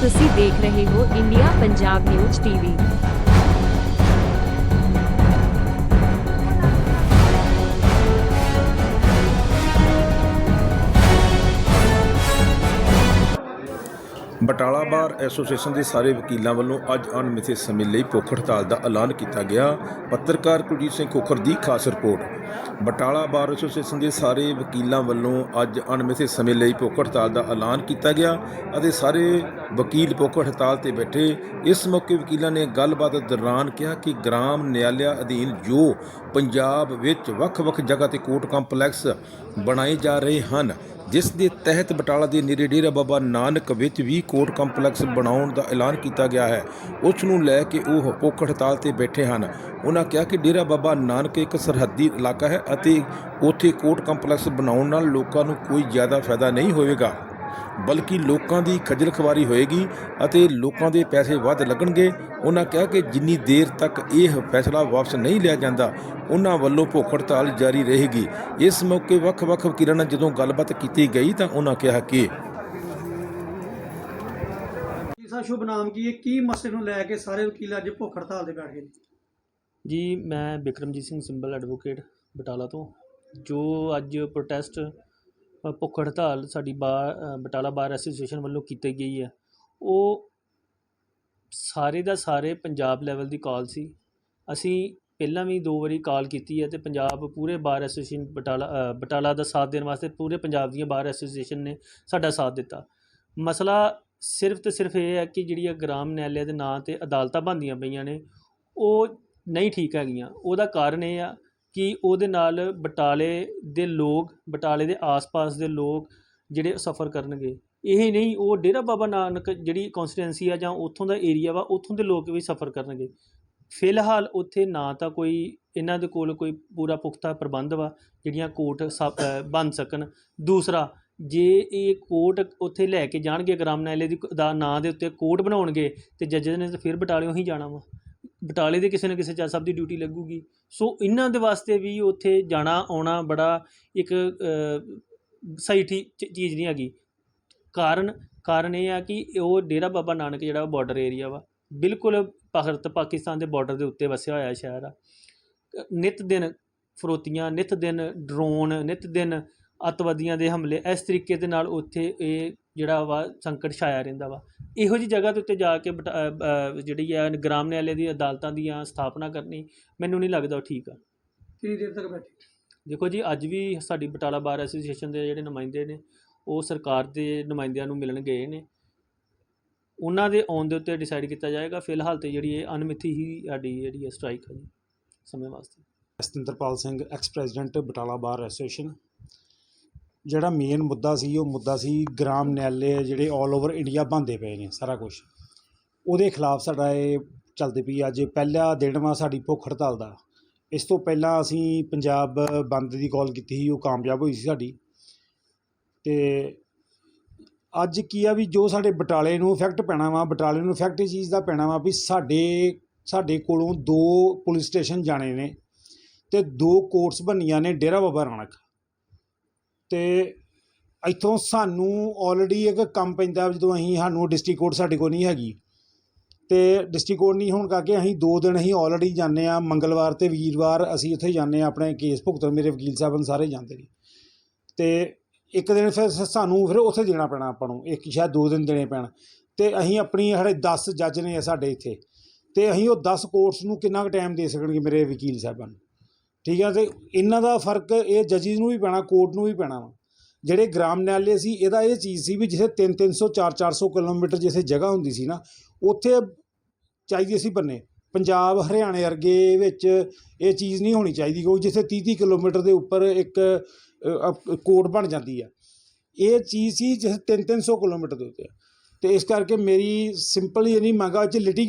ਤੁਸੀਂ ਦੇਖ ਰਹੇ ਹੋ India Punjab news TV. Batala bar association ਦੇ ਸਾਰੇ ਵਕੀਲਾਂ ਵੱਲੋਂ ਅੱਜ ਅਣਮਿੱਥੇ ਸਮੇਂ ਲਈ ਭੁੱਖ ਹੜਤਾਲ ਦਾ ਐਲਾਨ ਕੀਤਾ ਗਿਆ। ਪੱਤਰਕਾਰ ਕੁਲਜੀਤ ਸਿੰਘ ਖੋਖਰ ਦੀ ਖਾਸ ਰਿਪੋਰਟ। ਬਟਾਲਾ ਬਾਰ ਐਸੋਸੀਏਸ਼ਨ ਦੇ ਸਾਰੇ ਵਕੀਲਾਂ ਵੱਲੋਂ ਅੱਜ ਅਣਮਿੱਥੇ ਸਮੇਂ ਲਈ ਭੁੱਖ ਹੜਤਾਲ ਦਾ ਐਲਾਨ ਕੀਤਾ ਗਿਆ ਅਤੇ ਸਾਰੇ ਵਕੀਲ ਭੁੱਖ ਹੜਤਾਲ ਤੇ ਬੈਠੇ। ਇਸ ਮੌਕੇ ਵਕੀਲਾਂ ਨੇ ਗੱਲਬਾਤ ਦੌਰਾਨ ਕਿਹਾ ਕਿ ਗ੍ਰਾਮ ਨਿਆਲਿਆ ਅਧੀਨ ਜੋ ਪੰਜਾਬ ਵਿੱਚ ਵੱਖ-ਵੱਖ ਜਗ੍ਹਾ ਤੇ ਕੋਰਟ ਕੰਪਲੈਕਸ ਬਣਾਏ ਜਾ ਰਹੇ ਹਨ ਜਿਸ ਦੇ ਤਹਿਤ ਬਟਾਲਾ ਦੇ ਨੇੜੇ ਡੇਰਾ ਬਾਬਾ ਨਾਨਕ ਵਿੱਚ ਵੀ ਕੋਰਟ ਕੰਪਲੈਕਸ ਬਣਾਉਣ ਦਾ ਐਲਾਨ ਕੀਤਾ ਗਿਆ ਹੈ। ਉਸ ਨੂੰ ਲੈ ਕੇ ਉਹ ਭੁੱਖ ਹੜਤਾਲ ਤੇ ਬੈਠੇ ਹਨ। ਉਹਨਾਂ ਕਿਹਾ ਕਿ ਡੇਰਾ ਬਾਬਾ ਨਾਨਕ ਇੱਕ ਸਰਹੱਦੀ ਇਲਾਕਾ ਹੈ ਅਤੇ ਉੱਥੇ ਕੋਰਟ ਕੰਪਲੈਕਸ ਬਣਾਉਣ ਨਾਲ ਲੋਕਾਂ ਨੂੰ ਕੋਈ ਜ਼ਿਆਦਾ ਫਾਇਦਾ ਨਹੀਂ ਹੋਵੇਗਾ। ਬਲਕਿ ਲੋਕਾਂ ਦੀ ਖੱਜਲ ਖਵਾਰੀ ਹੋਏਗੀ ਅਤੇ ਲੋਕਾਂ ਦੇ ਪੈਸੇ ਵੱਧ ਲੱਗਣਗੇ। ਉਹਨਾਂ ਕਿਹਾ ਕਿ ਜਿੰਨੀ ਦੇਰ ਤੱਕ ਇਹ ਫੈਸਲਾ ਵਾਪਸ ਨਹੀਂ ਲਿਆ ਜਾਂਦਾ ਉਹਨਾਂ ਵੱਲੋਂ ਭੁੱਖ ਹੜਤਾਲ ਜਾਰੀ ਰਹੇਗੀ। ਇਸ ਮੌਕੇ ਵੱਖ-ਵੱਖ ਵਕੀਲਾਂ ਨਾਲ ਜਦੋਂ ਗੱਲਬਾਤ ਕੀਤੀ ਗਈ ਤਾਂ ਉਹਨਾਂ ਕਿਹਾ ਕਿ ਸਾ ਸ਼ੁਭ ਨਾਮ ਕੀ ਹੈ? ਕੀ ਮਸਲੇ ਨੂੰ ਲੈ ਕੇ ਸਾਰੇ ਵਕੀਲ ਅੱਜ ਭੁੱਖ ਹੜਤਾਲ ਤੇ ਬੈਠ ਗਏ? ਜੀ ਮੈਂ ਬਿਕਰਮਜੀਤ ਸਿੰਘ ਸਿੰਬਲ ਐਡਵੋਕੇਟ ਬਟਾਲਾ ਤੋਂ। ਜੋ ਅੱਜ ਪ੍ਰੋਟੈਸਟ ਭੁੱਖ ਹੜਤਾਲ ਸਾਡੀ ਬਾਰ ਬਟਾਲਾ ਬਾਰ ਐਸੋਸੀਏਸ਼ਨ ਵੱਲੋਂ ਕੀਤੀ ਗਈ ਹੈ। ਉਹ ਸਾਰੇ ਦਾ ਸਾਰੇ ਪੰਜਾਬ ਲੈਵਲ ਦੀ ਕਾਲ ਸੀ। ਅਸੀਂ ਪਹਿਲਾਂ ਵੀ ਦੋ ਵਾਰੀ ਕਾਲ ਕੀਤੀ ਹੈ ਤੇ ਪੰਜਾਬ ਪੂਰੇ ਬਾਰ ਐਸੋਸੀਏਸ਼ਨ ਬਟਾਲਾ ਬਟਾਲਾ ਦਾ ਸਾਥ ਦੇਣ ਵਾਸਤੇ ਪੂਰੇ ਪੰਜਾਬ ਦੀਆਂ ਬਾਰ ਐਸੋਸੀਏਸ਼ਨ ਨੇ ਸਾਡਾ ਸਾਥ ਦਿੱਤਾ। ਮਸਲਾ ਸਿਰਫ ਤੇ ਸਿਰਫ ਇਹ ਹੈ ਕਿ ਜਿਹੜੀਆਂ ਗ੍ਰਾਮ ਨਿਆਲਿਆ ਦੇ ਨਾਂ ਤੇ ਅਦਾਲਤਾਂ ਬਣਦੀਆਂ ਪਈਆਂ ਨੇ, ਉਹ ਨਹੀਂ ਠੀਕ ਹੈਗੀਆਂ। ਉਹਦਾ ਕਾਰਨ ਇਹ ਆ ਕਿ ਉਹਦੇ ਨਾਲ ਬਟਾਲੇ ਦੇ ਲੋਕ, ਬਟਾਲੇ ਦੇ ਆਸ-ਪਾਸ ਦੇ ਲੋਕ ਜਿਹੜੇ ਸਫਰ ਕਰਨਗੇ। ਇਹ ਨਹੀਂ, ਉਹ ਡੇਰਾ ਬਾਬਾ ਨਾਨਕ ਜਿਹੜੀ ਕਨਸਟੀਟੈਂਸੀ ਆ ਜਾਂ ਉੱਥੋਂ ਦਾ ਏਰੀਆ ਵਾ, ਉੱਥੋਂ ਦੇ ਲੋਕ ਵੀ ਸਫਰ ਕਰਨਗੇ। ਫਿਲਹਾਲ ਉੱਥੇ ਨਾ ਤਾਂ ਕੋਈ ਇਹਨਾਂ ਦੇ ਕੋਲ ਕੋਈ ਪੂਰਾ ਪੁਖਤਾ ਪ੍ਰਬੰਧ ਵਾ, ਜਿਹੜੀਆਂ ਕੋਰਟ ਸ- ਬਣ ਸਕਣ। ਦੂਸਰਾ, ਜੇ ਇਹ ਕੋਟ ਉੱਥੇ ਲੈ ਕੇ ਜਾਣਗੇ, ਗ੍ਰਾਮ ਨਾਲੇ ਦੀ ਦਾ ਨਾਂ ਦੇ ਉੱਤੇ ਕੋਰਟ ਬਣਾਉਣਗੇ, ਤੇ ਜੱਜ ਨੇ ਤਾਂ ਫਿਰ ਬਟਾਲਿਓਂ ਹੀ ਜਾਣਾ ਵਾ। ਬਟਾਲੇ ਦੇ ਕਿਸੇ ਨਾ ਕਿਸੇ ਜੱਜ ਸਾਹਿਬ ਦੀ ਡਿਊਟੀ ਲੱਗੂਗੀ। ਸੋ ਇਹਨਾਂ ਦੇ ਵਾਸਤੇ ਵੀ ਉੱਥੇ ਜਾਣਾ ਆਉਣਾ ਬੜਾ ਇੱਕ ਸਹੀ ਠੀ- ਚੀਜ਼ ਨਹੀਂ ਹੈਗੀ। ਕਾਰਨ ਕਾਰਨ ਇਹ ਆ ਕਿ ਉਹ ਡੇਰਾ ਬਾਬਾ ਨਾਨਕ ਜਿਹੜਾ ਬਾਰਡਰ ਏਰੀਆ ਵਾ ਬਿਲਕੁਲ ਭਾਰਤ ਪਾਕਿਸਤਾਨ ਦੇ ਬਾਰਡਰ ਦੇ ਉੱਤੇ ਵਸਿਆ ਹੋਇਆ ਸ਼ਹਿਰ ਆ। ਅ, ਨਿਤ ਦਿਨ ਫਰੋਤੀਆਂ ਨਿਤ ਦਿਨ ਡਰੋਨ ਨਿਤ ਦਿਨ ਅੱਤਵਾਦੀਆਂ ਦੇ ਹਮਲੇ ਇਸ ਤਰੀਕੇ ਦੇ ਨਾਲ ਉੱਥੇ ਇਹ ਜਿਹੜਾ ਵਾ ਸੰਕਟ ਛਾਇਆ ਰਹਿੰਦਾ ਵਾ। ਇਹੋ ਜੀ ਜਗ੍ਹਾ ਦੇ ਉੱਤੇ ਜਾ ਕੇ ਜਿਹੜੀ ਆ ਗ੍ਰਾਮ ਨਿਆਲੇ ਦੀ ਅਦਾਲਤਾਂ ਦੀਆਂ ਸਥਾਪਨਾ ਕਰਨੀ ਮੈਨੂੰ ਨਹੀਂ ਲੱਗਦਾ ਉਹ ਠੀਕ ਆ। ਕਿੰਨੀ ਦੇਰ ਤੱਕ ਬੈਠੇ? ਦੇਖੋ ਜੀ ਅੱਜ ਵੀ ਸਾਡੀ ਬਟਾਲਾ ਬਾਰ ਐਸੋਸੀਏਸ਼ਨ ਦੇ ਜਿਹੜੇ ਨੁਮਾਇੰਦੇ ਨੇ ਉਹ ਸਰਕਾਰ ਦੇ ਨੁਮਾਇੰਦਿਆਂ ਨੂੰ ਮਿਲਣ ਗਏ ਨੇ। ਉਹਨਾਂ ਦੇ ਆਉਣ ਦੇ ਉੱਤੇ ਡਿਸਾਈਡ ਕੀਤਾ ਜਾਏਗਾ। ਫਿਲਹਾਲ ਤੇ ਜਿਹੜੀ ਇਹ ਅਨਮਿੱਥੀ ਹੀ ਸਾਡੀ ਜਿਹੜੀ ਹੈ ਸਟ੍ਰਾਈਕ ਹੈ ਜੀ ਸਮੇਂ ਵਾਸਤੇ। Satinderpal Singh ex president Batala bar association. ਜਿਹੜਾ ਮੇਨ ਮੁੱਦਾ ਸੀ, ਉਹ ਮੁੱਦਾ ਸੀ ਗ੍ਰਾਮ ਨਿਆਲੇ ਜਿਹੜੇ 올 ਓਵਰ ਇੰਡੀਆ ਬੰਦੇ ਪਏ ਨੇ ਸਾਰਾ ਕੁਝ ਉਹਦੇ ਖਿਲਾਫ ਸਾਡਾ ਇਹ ਚੱਲਦੀ ਪਈ ਅੱਜ ਪਹਿਲਾ ਦਿਨ ਵਾ ਸਾਡੀ ਭੁੱਖ ਹੜਤਾਲ ਦਾ। ਇਸ ਤੋਂ ਪਹਿਲਾਂ ਅਸੀਂ ਪੰਜਾਬ ਬੰਦ ਦੀ ਕਾਲ ਕੀਤੀ ਸੀ, ਉਹ ਕਾਮਯਾਬ ਹੋਈ ਸੀ ਸਾਡੀ। ਤੇ ਅੱਜ ਕੀ ਆ ਵੀ ਜੋ ਸਾਡੇ ਬਟਾਲੇ ਨੂੰ ਇਫੈਕਟ ਪੈਣਾ ਵਾ, ਬਟਾਲੇ ਨੂੰ ਇਫੈਕਟ ਇਸ ਚੀਜ਼ ਦਾ ਪੈਣਾ ਵਾ ਵੀ ਸਾਡੇ ਸਾਡੇ ਕੋਲੋਂ ਦੋ ਪੁਲਿਸ ਸਟੇਸ਼ਨ ਜਾਣੇ ਨੇ ਤੇ ਦੋ ਕੋਰਟਸ ਬਣੀਆਂ ਨੇ ਡੇਰਾ ਬਾਬਾ ਨਾਨਕ। ਤੇ ਇੱਥੋਂ ਸਾਨੂੰ ਆਲਰੇਡੀ ਇੱਕ ਕੰਮ ਪੈਂਦਾ ਜਦੋਂ ਅਸੀਂ ਸਾਨੂੰ ਡਿਸਟ੍ਰਿਕਟ ਕੋਰਟ ਸਾਡੇ ਕੋਲ ਨਹੀਂ ਹੈਗੀ। ਅਤੇ ਡਿਸਟ੍ਰਿਕਟ ਕੋਰਟ ਨਹੀਂ ਹੋਣ ਕਰਕੇ ਅਸੀਂ ਦੋ ਦਿਨ ਅਸੀਂ ਆਲਰੇਡੀ ਜਾਂਦੇ ਹਾਂ, ਮੰਗਲਵਾਰ ਅਤੇ ਵੀਰਵਾਰ ਅਸੀਂ ਉੱਥੇ ਜਾਂਦੇ ਹਾਂ, ਆਪਣੇ ਕੇਸ ਭੁਗਤਣ, ਮੇਰੇ ਵਕੀਲ ਸਾਹਿਬਾਨ ਸਾਰੇ ਜਾਂਦੇ ਨੇ। ਅਤੇ ਇੱਕ ਦਿਨ ਫਿਰ ਸਾਨੂੰ ਫਿਰ ਉੱਥੇ ਦੇਣਾ ਪੈਣਾ ਆਪਾਂ ਨੂੰ, ਇੱਕ ਸ਼ਾਇਦ ਦੋ ਦਿਨ ਦੇਣੇ ਪੈਣ। ਅਤੇ ਅਸੀਂ ਆਪਣੀ ਸਾਡੇ 10 ਜੱਜ ਨੇ ਸਾਡੇ ਇੱਥੇ। ਅਤੇ ਅਸੀਂ ਉਹ 10 ਕੋਰਟਸ ਨੂੰ ਕਿੰਨਾ ਕੁ ਟਾਈਮ ਦੇ ਸਕਣਗੇ ਮੇਰੇ ਵਕੀਲ ਸਾਹਿਬਾਨ? ਠੀਕ ਹੈ ਤੇ ਇਹਨਾਂ ਦਾ ਫ਼ਰਕ ਇਹ ਜੱਜਿਸ ਨੂੰ ਵੀ ਪੈਣਾ, ਕੋਰਟ ਨੂੰ ਵੀ ਪੈਣਾ ਵਾ। ਜਿਹੜੇ ਗ੍ਰਾਮ ਨਿਆਲੇ ਸੀ, ਇਹਦਾ ਇਹ ਚੀਜ਼ ਸੀ ਵੀ ਜਿੱਥੇ 3 300 4 400 ਕਿਲੋਮੀਟਰ ਜਿੱਥੇ ਜਗ੍ਹਾ ਹੁੰਦੀ ਸੀ ਨਾ, ਉੱਥੇ ਚਾਹੀਦੀ ਸੀ ਬੰਨੇ। ਪੰਜਾਬ, ਹਰਿਆਣੇ ਵਰਗੇ ਵਿੱਚ ਇਹ ਚੀਜ਼ ਨਹੀਂ ਹੋਣੀ ਚਾਹੀਦੀ, ਕਿਉਂਕਿ ਜਿੱਥੇ 30 30 ਕਿਲੋਮੀਟਰ ਦੇ ਉੱਪਰ ਇੱਕ ਕੋਰਟ ਬਣ ਜਾਂਦੀ ਆ। ਇਹ ਚੀਜ਼ ਸੀ ਜਿੱਥੇ 3 300 ਕਿਲੋਮੀਟਰ ਦੇ ਉੱਤੇ ਤੇ ਇਸ ਕਰਕੇ ਮੇਰੀ ਸਿੰਪਲ ਇਹ ਨਹੀਂ ਮੰਗਾ ਚ ਲਿਟੀ